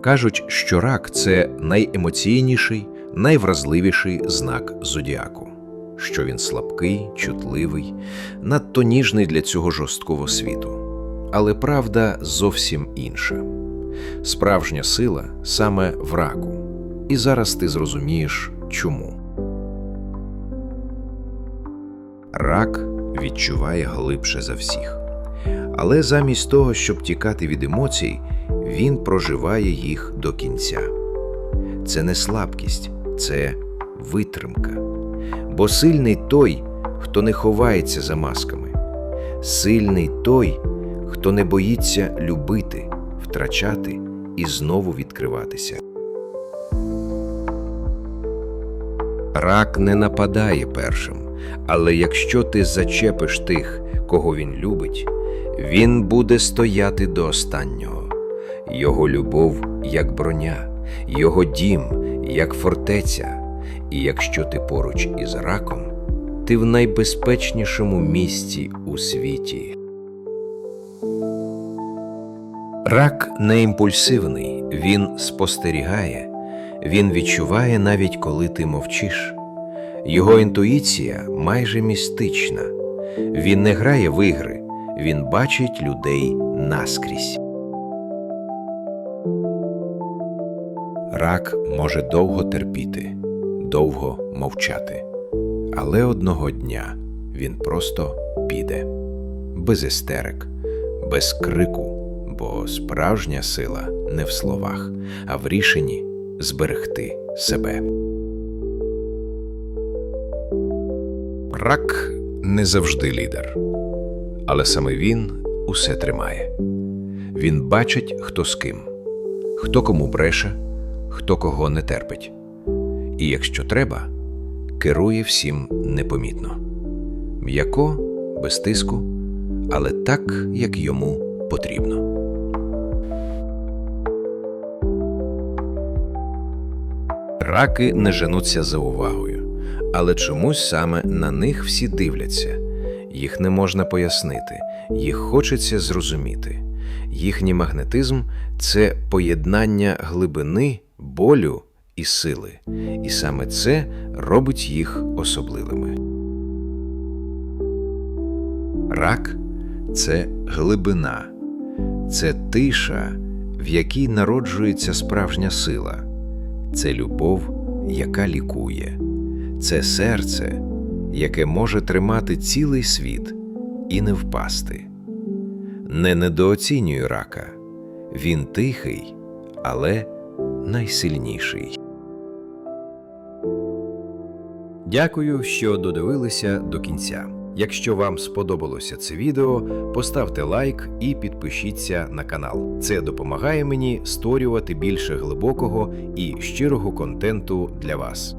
Кажуть, що рак це найемоційніший, найвразливіший знак зодіаку, що він слабкий, чутливий, надто ніжний для цього жорсткого світу. Але правда зовсім інша. Справжня сила саме в раку. І зараз ти зрозумієш, чому. Рак відчуває глибше за всіх. Але замість того, щоб тікати від емоцій, він проживає їх до кінця. Це не слабкість, це витримка. Бо сильний той, хто не ховається за масками, сильний той, хто не боїться любити, втрачати і знову відкриватися. Рак не нападає першим, але якщо ти зачепиш тих, кого він любить, він буде стояти до останнього. Його любов як броня, його дім як фортеця. І якщо ти поруч із раком, ти в найбезпечнішому місці у світі. Рак не імпульсивний, він спостерігає, він відчуває навіть коли ти мовчиш. Його інтуїція майже містична. Він не грає в ігри, він бачить людей наскрізь. Рак може довго терпіти, довго мовчати. Але одного дня він просто піде без істерик, без крику, бо справжня сила не в словах, а в рішенні зберегти себе. Рак не завжди лідер, але саме він усе тримає. Він бачить, хто з ким, хто кому бреше, хто кого не терпить. І якщо треба, керує всім непомітно. М'яко, без тиску, але так, як йому потрібно. Раки не женуться за увагою, але чомусь саме на них всі дивляться. Їх не можна пояснити, їх хочеться зрозуміти. Їхній магнетизм це поєднання глибини, болю і сили, і саме це робить їх особливими. Рак це глибина, це тиша, в якій народжується справжня сила, це любов, яка лікує, це серце, яке може тримати цілий світ і не впасти. Не недооцінюй рака, він тихий, але найсильніший. Дякую, що додивилися до кінця. Якщо вам сподобалося це відео, поставте лайк і підпишіться на канал. Це допомагає мені створювати більше глибокого і щирого контенту для вас.